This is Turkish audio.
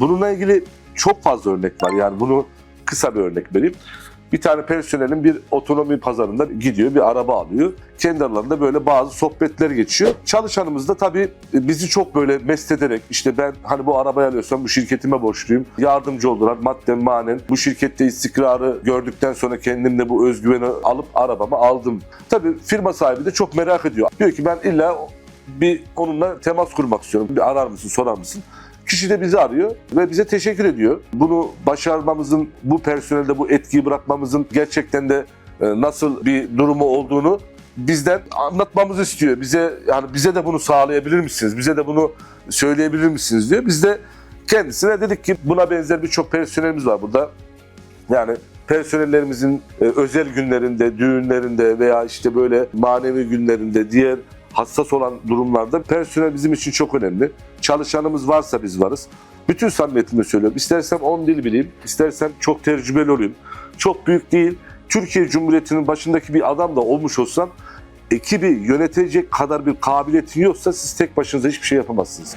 Bununla ilgili çok fazla örnek var. Yani bunu kısa bir örnek vereyim. Bir tane personelin bir otonomi pazarında gidiyor, bir araba alıyor. Kendi aralarında böyle bazı sohbetler geçiyor. Çalışanımız da tabii bizi çok böyle mest ederek işte ben hani bu arabayı alıyorsam bu şirketime borçluyum. Yardımcı oldular madden manen. Bu şirkette istikrarı gördükten sonra kendimde bu özgüveni alıp arabamı aldım. Tabii firma sahibi de çok merak ediyor. Diyor ki ben illa bir onunla temas kurmak istiyorum. Bir arar mısın, sorar mısın? Kişi de bizi arıyor ve bize teşekkür ediyor. Bunu başarmamızın, bu personelde bu etkiyi bırakmamızın gerçekten de e, nasıl bir durumu olduğunu bizden anlatmamızı istiyor. Bize yani bize de bunu sağlayabilir misiniz? Bize de bunu söyleyebilir misiniz diyor. Biz de kendisine dedik ki buna benzer birçok personelimiz var burada. Yani personellerimizin e, özel günlerinde, düğünlerinde veya işte böyle manevi günlerinde, diğer hassas olan durumlarda personel bizim için çok önemli. Çalışanımız varsa biz varız. Bütün samimiyetimle söylüyorum. İstersem 10 dil bileyim, istersem çok tecrübeli olayım. Çok büyük değil. Türkiye Cumhuriyeti'nin başındaki bir adam da olmuş olsam ekibi yönetecek kadar bir kabiliyetin yoksa siz tek başınıza hiçbir şey yapamazsınız.